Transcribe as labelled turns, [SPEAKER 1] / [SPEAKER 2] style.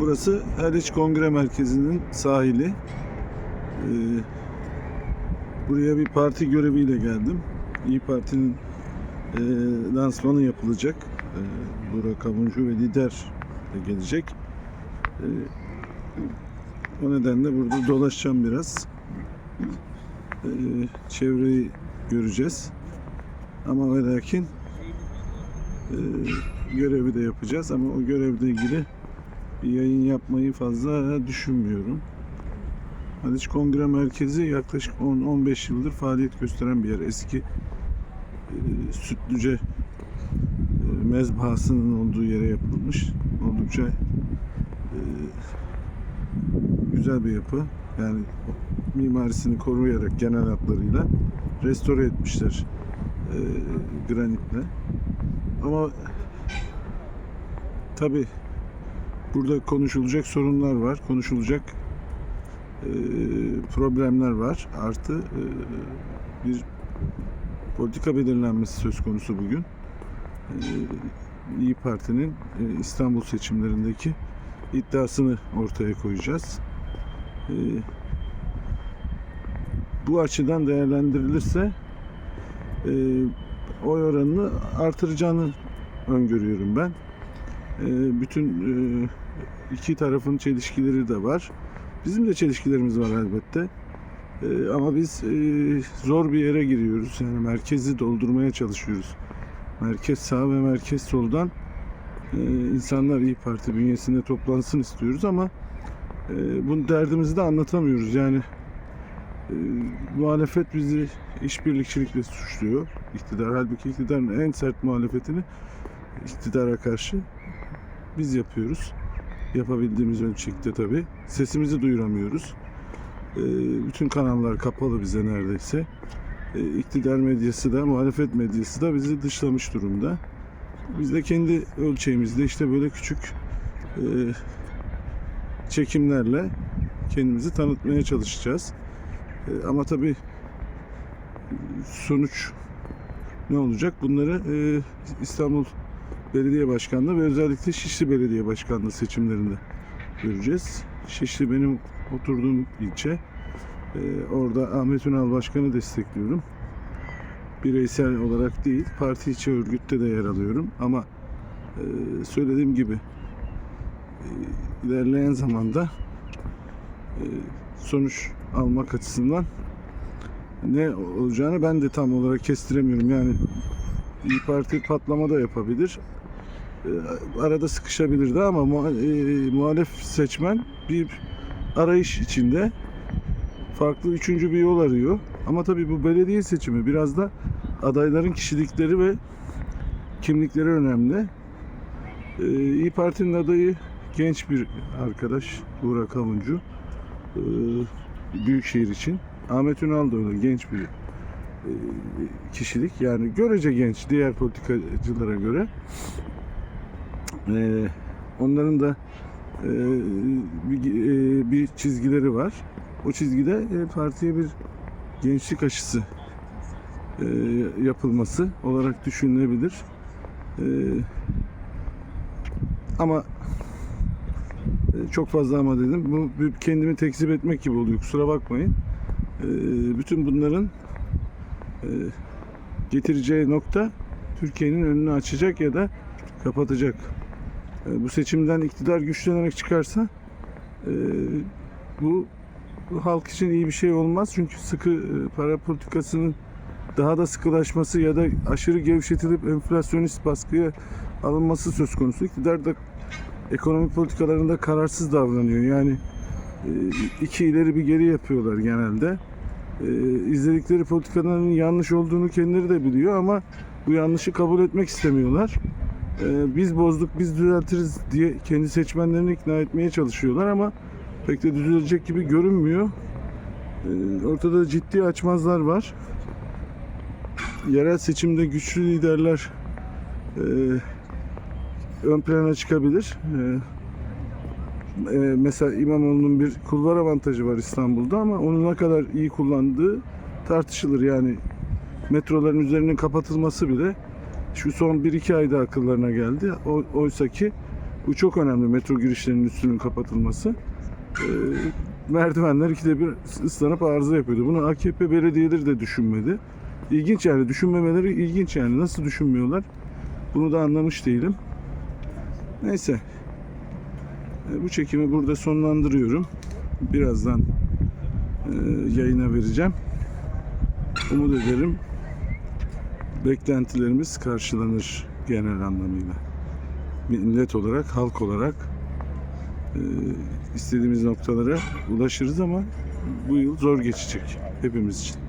[SPEAKER 1] Burası Haliç Kongre Merkezi'nin sahili. Ee, buraya bir parti göreviyle geldim. İyi Parti'nin e, lansmanı yapılacak. E, Burak Avuncu ve lider de gelecek. E, o nedenle burada dolaşacağım biraz. E, çevreyi göreceğiz. Ama ve lakin e, görevi de yapacağız ama o görevle ilgili bir yayın yapmayı fazla düşünmüyorum. Haliç Kongre Merkezi yaklaşık 10-15 yıldır faaliyet gösteren bir yer. Eski e, Sütlüce e, mezbahasının olduğu yere yapılmış. Oldukça e, güzel bir yapı. Yani mimarisini koruyarak genel hatlarıyla restore etmişler e, granitle. Ama tabi burada konuşulacak sorunlar var, konuşulacak problemler var. Artı bir politika belirlenmesi söz konusu bugün. İyi Parti'nin İstanbul seçimlerindeki iddiasını ortaya koyacağız. Bu açıdan değerlendirilirse e, oy oranını artıracağını öngörüyorum ben. E, bütün e, iki tarafın çelişkileri de var. Bizim de çelişkilerimiz var elbette. E, ama biz e, zor bir yere giriyoruz. Yani merkezi doldurmaya çalışıyoruz. Merkez sağ ve merkez soldan e, insanlar İyi Parti bünyesinde toplansın istiyoruz ama e, bu derdimizi de anlatamıyoruz. Yani muhalefet bizi işbirlikçilikle suçluyor. İktidar halbuki iktidarın en sert muhalefetini iktidara karşı biz yapıyoruz. Yapabildiğimiz ölçekte tabi. Sesimizi duyuramıyoruz. E, bütün kanallar kapalı bize neredeyse. E, iktidar medyası da muhalefet medyası da bizi dışlamış durumda. Biz de kendi ölçeğimizde işte böyle küçük e, çekimlerle kendimizi tanıtmaya çalışacağız. E, ama tabii sonuç ne olacak? Bunları e, İstanbul Belediye Başkanlığı ve özellikle Şişli Belediye Başkanlığı seçimlerinde göreceğiz. Şişli benim oturduğum ilçe. E, orada Ahmet Ünal Başkan'ı destekliyorum. Bireysel olarak değil, parti içi örgütte de yer alıyorum. Ama e, söylediğim gibi e, ilerleyen zamanda e, sonuç almak açısından ne olacağını ben de tam olarak kestiremiyorum. Yani İyi Parti patlama da yapabilir. Ee, Arada sıkışabilirdi ama e, muhalef seçmen bir arayış içinde farklı üçüncü bir yol arıyor. Ama tabii bu belediye seçimi biraz da adayların kişilikleri ve kimlikleri önemli. Ee, İyi Parti'nin adayı genç bir arkadaş Burak Avuncu. Ee, Büyükşehir için. Ahmet Ünal da öyle genç bir e, kişilik. Yani görece genç diğer politikacılara göre. Ee, onların da e, bir, e, bir çizgileri var. O çizgide e, partiye bir gençlik aşısı e, yapılması olarak düşünülebilir. E, ama e, çok fazla ama dedim. Bu kendimi tekzip etmek gibi oluyor. Kusura bakmayın. E, bütün bunların e, getireceği nokta Türkiye'nin önünü açacak ya da kapatacak. E, bu seçimden iktidar güçlenerek çıkarsa e, bu, halk için iyi bir şey olmaz. Çünkü sıkı e, para politikasının daha da sıkılaşması ya da aşırı gevşetilip enflasyonist baskıya alınması söz konusu. İktidar da ekonomik politikalarında kararsız davranıyor. Yani e, iki ileri bir geri yapıyorlar genelde. İzledikleri politikaların yanlış olduğunu kendileri de biliyor ama bu yanlışı kabul etmek istemiyorlar. E, biz bozduk, biz düzeltiriz diye kendi seçmenlerini ikna etmeye çalışıyorlar ama pek de düzelecek gibi görünmüyor. E, ortada ciddi açmazlar var. Yerel seçimde güçlü liderler e, ön plana çıkabilir. E, e, mesela İmamoğlu'nun bir kulvar avantajı var İstanbul'da ama onu ne kadar iyi kullandığı tartışılır. Yani metroların üzerinin kapatılması bile şu son 1-2 ayda akıllarına geldi. Oysa ki Bu çok önemli metro girişlerinin üstünün kapatılması. Ee, merdivenler ikide bir ıslanıp arıza yapıyordu. Bunu AKP belediyeleri de düşünmedi. İlginç yani düşünmemeleri ilginç yani. Nasıl düşünmüyorlar? Bunu da anlamış değilim. Neyse. Ee, Bu çekimi burada sonlandırıyorum. Birazdan e, yayına vereceğim. Umut ederim beklentilerimiz karşılanır genel anlamıyla. Millet olarak, halk olarak e, istediğimiz noktalara ulaşırız ama bu yıl zor geçecek hepimiz için.